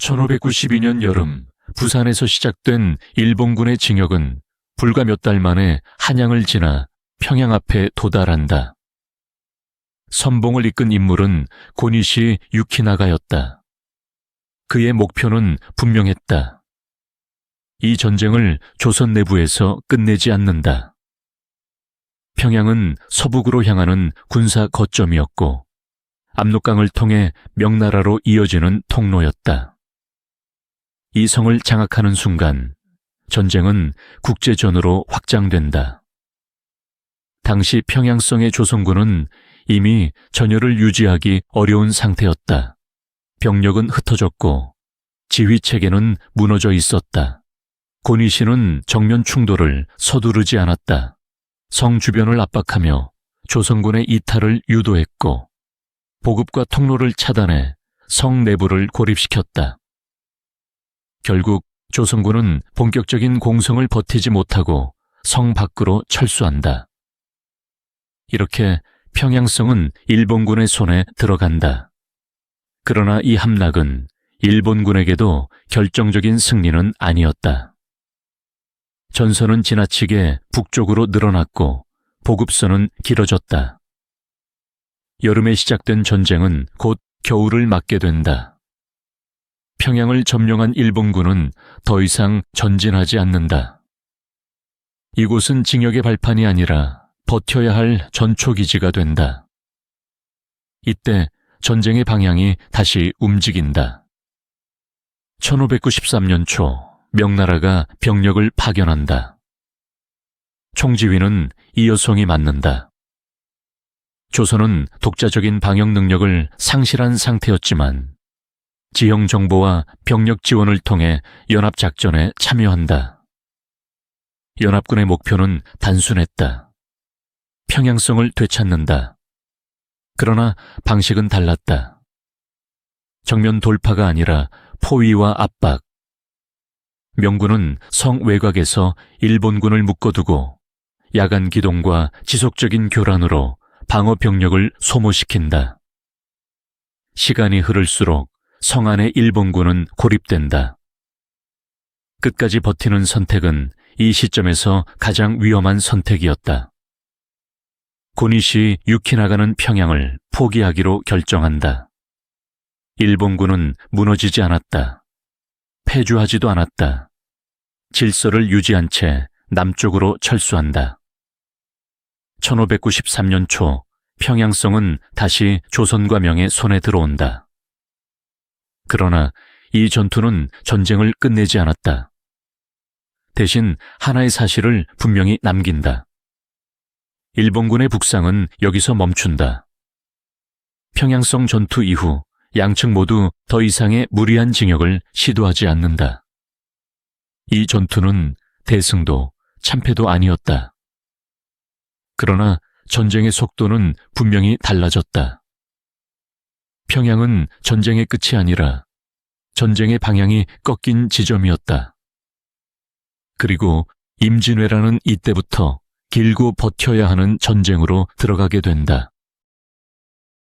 1592년 여름 부산에서 시작된 일본군의 징역은 불과 몇 달 만에 한양을 지나 평양 앞에 도달한다. 선봉을 이끈 인물은 고니시 유키나가였다. 그의 목표는 분명했다. 이 전쟁을 조선 내부에서 끝내지 않는다. 평양은 서북으로 향하는 군사 거점이었고 압록강을 통해 명나라로 이어지는 통로였다. 이 성을 장악하는 순간 전쟁은 국제전으로 확장된다. 당시 평양성의 조선군은 이미 전열을 유지하기 어려운 상태였다. 병력은 흩어졌고 지휘 체계는 무너져 있었다. 고니시는 정면 충돌을 서두르지 않았다. 성 주변을 압박하며 조선군의 이탈을 유도했고 보급과 통로를 차단해 성 내부를 고립시켰다. 결국 조선군은 본격적인 공성을 버티지 못하고 성 밖으로 철수한다. 이렇게 평양성은 일본군의 손에 들어간다. 그러나 이 함락은 일본군에게도 결정적인 승리는 아니었다. 전선은 지나치게 북쪽으로 늘어났고 보급선은 길어졌다. 여름에 시작된 전쟁은 곧 겨울을 맞게 된다. 평양을 점령한 일본군은 더 이상 전진하지 않는다. 이곳은 징역의 발판이 아니라 버텨야 할 전초기지가 된다. 이때 전쟁의 방향이 다시 움직인다. 1593년 초 명나라가 병력을 파견한다. 총지휘는 이여송이 맡는다. 조선은 독자적인 방역 능력을 상실한 상태였지만 지형 정보와 병력 지원을 통해 연합 작전에 참여한다. 연합군의 목표는 단순했다. 평양성을 되찾는다. 그러나 방식은 달랐다. 정면 돌파가 아니라 포위와 압박. 명군은 성 외곽에서 일본군을 묶어두고 야간 기동과 지속적인 교란으로 방어 병력을 소모시킨다. 시간이 흐를수록 성 안의 일본군은 고립된다. 끝까지 버티는 선택은 이 시점에서 가장 위험한 선택이었다. 고니시 유키나가는 평양을 포기하기로 결정한다. 일본군은 무너지지 않았다. 패주하지도 않았다. 질서를 유지한 채 남쪽으로 철수한다. 1593년 초 평양성은 다시 조선과 명의 손에 들어온다. 그러나 이 전투는 전쟁을 끝내지 않았다. 대신 하나의 사실을 분명히 남긴다. 일본군의 북상은 여기서 멈춘다. 평양성 전투 이후 양측 모두 더 이상의 무리한 징역을 시도하지 않는다. 이 전투는 대승도 참패도 아니었다. 그러나 전쟁의 속도는 분명히 달라졌다. 평양은 전쟁의 끝이 아니라 전쟁의 방향이 꺾인 지점이었다. 그리고 임진왜란은 이때부터 길고 버텨야 하는 전쟁으로 들어가게 된다.